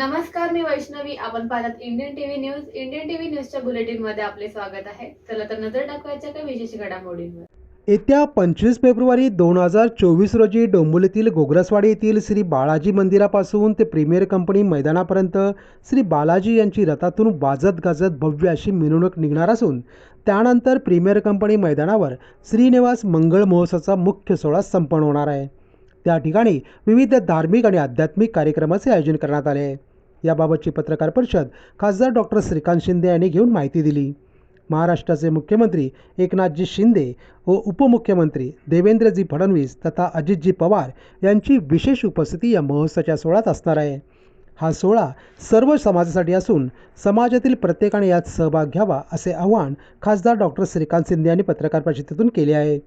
नमस्कार मी वैष्णवी. आपण पाहतात Indian TV news Indian TV न्यूजच्या बुलेटिनमध्ये आपले स्वागत आहे. चला तर नजर टाकवायच्या काही विशेष घडामोडींवर. येत्या पंचवीस फेब्रुवारी दोन हजार चोवीस रोजी डोंबोलीतील गोग्रसवाडी येथील श्री बालाजी मंदिरापासून ते प्रीमियर कंपनी मैदानापर्यंत श्री बालाजी यांची रथातून वाजत गाजत भव्य अशी मिरवणूक निघणार असून त्यानंतर प्रीमियर कंपनी मैदानावर श्रीनिवास मंगळ महोत्सवाचा मुख्य सोहळा संपन्न होणार आहे. त्या ठिकाणी विविध धार्मिक आणि आध्यात्मिक कार्यक्रमाचे आयोजन करण्यात आले आहे. याबाबतची पत्रकार परिषद खासदार डॉक्टर श्रीकांत शिंदे यांनी घेऊन माहिती दिली. महाराष्ट्राचे मुख्यमंत्री एकनाथजी शिंदे व उपमुख्यमंत्री देवेंद्रजी फडणवीस तथा अजितजी पवार यांची विशेष उपस्थिती या महोत्सवाच्या सोहळ्यात असणार आहे. हा सोहळा सर्व समाजासाठी असून समाजातील प्रत्येकाने यात सहभाग घ्यावा असे आवाहन खासदार डॉक्टर श्रीकांत शिंदे यांनी पत्रकार परिषदेतून केले आहे.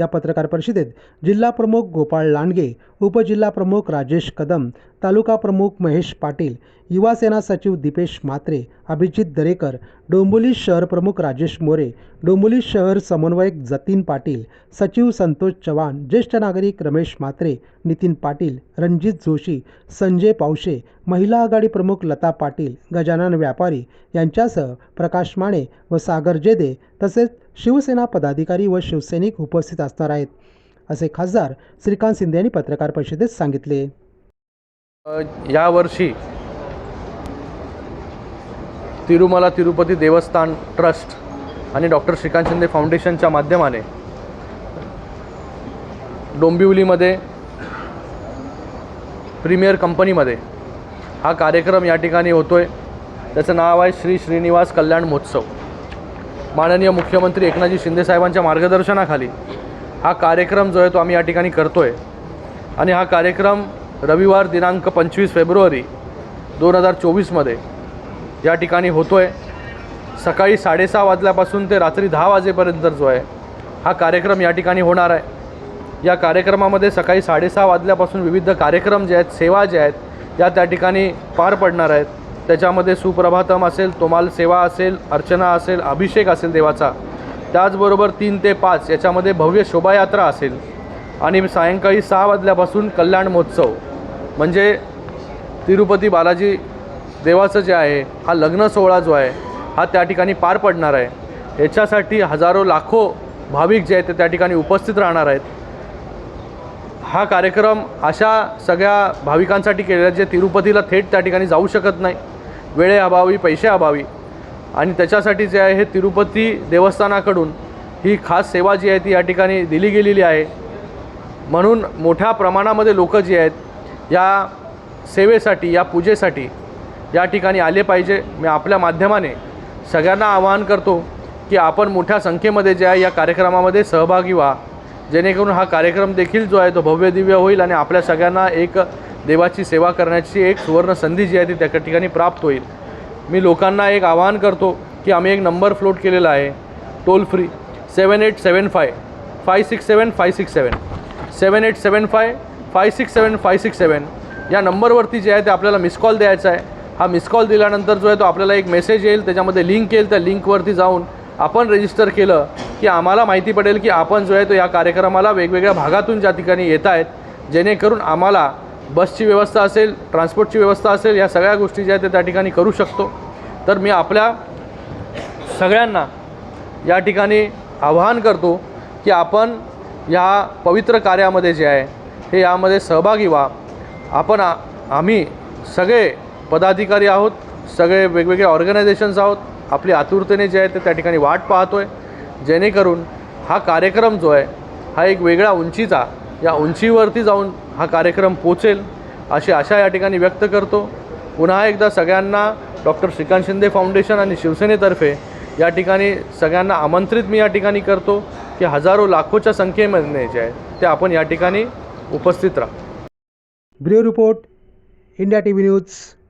या पत्रकार परिषदेत जिल्हा प्रमुख गोपाळ लांडगे उपजिल्हा प्रमुख राजेश कदम तालुका प्रमुख महेश पाटील युवासेना सचिव दीपेश म्हात्रे अभिजित दरेकर डोंबोली शहर प्रमुख राजेश मोरे डोंबोली शहर समन्वयक जतीन पाटील सचिव संतोष चव्हाण ज्येष्ठ नागरिक रमेश म्हात्रे नितीन पाटील रणजित जोशी संजय पावशे महिला आघाडी प्रमुख लता पाटील गजानन व्यापारी यांच्यासह प्रकाश माने व सागर जेदे तसेच शिवसेना पदाधिकारी व शिवसैनिक उपस्थित असणार आहेत असे खासदार श्रीकांत शिंदे यांनी पत्रकार परिषदेत सांगितले. यावर्षी तिरुमला तिरुपती देवस्थान ट्रस्ट आणि डॉक्टर श्रीकांत शिंदे फाउंडेशनच्या माध्यमाने डोंबिवलीमध्ये प्रीमियर कंपनीमध्ये हा कार्यक्रम या ठिकाणी होतो आहे त्याचं नाव आहे श्री श्रीनिवास कल्याण महोत्सव. माननीय मुख्यमंत्री एकनाथजी शिंदेसाहेबांच्या मार्गदर्शनाखाली हा कार्यक्रम जो आहे तो आम्ही या ठिकाणी करतो आहे आणि हा कार्यक्रम रविवार दिनांक पंचवीस फेब्रुवारी दोन हजार चोवीसमध्ये या ठिकाणी होतो आहे सकाळी साडेसहा वाजल्यापासून ते रात्री दहा वाजेपर्यंत जो आहे हा कार्यक्रम या ठिकाणी होणार आहे. या कार्यक्रमामध्ये सकाळी साडेसहा वाजल्यापासून विविध कार्यक्रम जे आहेत सेवा ज्या आहेत या त्या ठिकाणी पार पडणार आहेत. त्याच्यामध्ये सुप्रभातम असेल तोमाल सेवा असेल अर्चना असेल अभिषेक असेल देवाचा. त्याचबरोबर तीन ते पाच याच्यामध्ये भव्य शोभायात्रा असेल. आणि सायंकाळी सहा वाजल्यापासून कल्याण महोत्सव. म्हणजे तिरुपती बालाजी देवाचं जे आहे हा लग्न सोहळा जो आहे हा त्या ठिकाणी पार पडणार आहे. याच्यासाठी हजारो लाखो भाविक जे आहेत ते त्या ठिकाणी उपस्थित राहणार आहेत. हा कार्यक्रम अशा सगळ्या भाविकांसाठी केलेला जे तिरुपतीला थेट त्या ठिकाणी जाऊ शकत नाही. वेळेअभावी पैशाअभावी आणि त्याच्यासाठी जे आहे हे तिरुपती देवस्थानाकडून ही खास सेवा जी आहे ती या ठिकाणी दिली गेलेली आहे. म्हणून मोठ्या प्रमाणामध्ये लोक जी आहेत या सेवेसाठी या पूजेसाठी या ठिकाणी आले पाहिजे. मी आपल्या माध्यमाने सगळ्यांना आवाहन करतो की आपण मोठ्या संख्येमध्ये जे आहे या कार्यक्रमामध्ये सहभागी व्हा. जेणेकरून हा कार्यक्रम देखील जो आहे तो भव्य दिव्य होईल आणि आपल्या सगळ्यांना एक देवाची सेवा करण्याची एक सुवर्ण संधी जी आहे ती त्या ठिकाणी प्राप्त होईल. मी लोकांना एक आवाहन करतो की आम्ही एक नंबर फ्लोट केलेला आहे. Toll free seven eight seven five five six seven five six seven seven eight seven five five six seven five six seven या नंबरवरती जे आहे ते आपल्याला मिस कॉल द्यायचा आहे. हा मिस कॉल दिल्यानंतर जो आहे तो आपल्याला एक मेसेज येईल त्याच्यामध्ये लिंक येईल त्या लिंकवरती जाऊन आपण रजिस्टर केलं की आम्हाला माहिती पडेल की आपण जो आहे तो या कार्यक्रमाला वेगवेगळ्या भागातून ज्या ठिकाणी येत आहेत जेणेकरून आम्हाला बसची व्यवस्था असेल ट्रान्सपोर्टची व्यवस्था असेल या सगळ्या गोष्टी ज्या आहेत त्या त्या ठिकाणी करू शकतो. तर मी आपल्या सगळ्यांना या ठिकाणी आवाहन करतो की आपण या पवित्र कार्यामध्ये जे आहे हे यामध्ये सहभागी व्हा. आपण आम्ही सगळे पदाधिकारी आहोत सगळे वेगवेगळे ऑर्गनायझेशन्स आहोत. आपली आतुरतेने जे आहे ते त्या ठिकाणी वाट पाहतो आहे जेणेकरून हा कार्यक्रम जो आहे हा एक वेगळ्या उंचीचा या उंचीवरती जाऊन हा कार्यक्रम पोचेल अशी आशा या ठिकाणी व्यक्त करतो. पुन्हा एकदा सगळ्यांना डॉक्टर श्रीकांत शिंदे फाउंडेशन आणि शिवसेनेतर्फे या ठिकाणी सगळ्यांना आमंत्रित मी या ठिकाणी करतो की हजारो लाखोच्या संख्येमध्ये जे आहे ते आपण या ठिकाणी उपस्थित राहा. Brio report India T V news.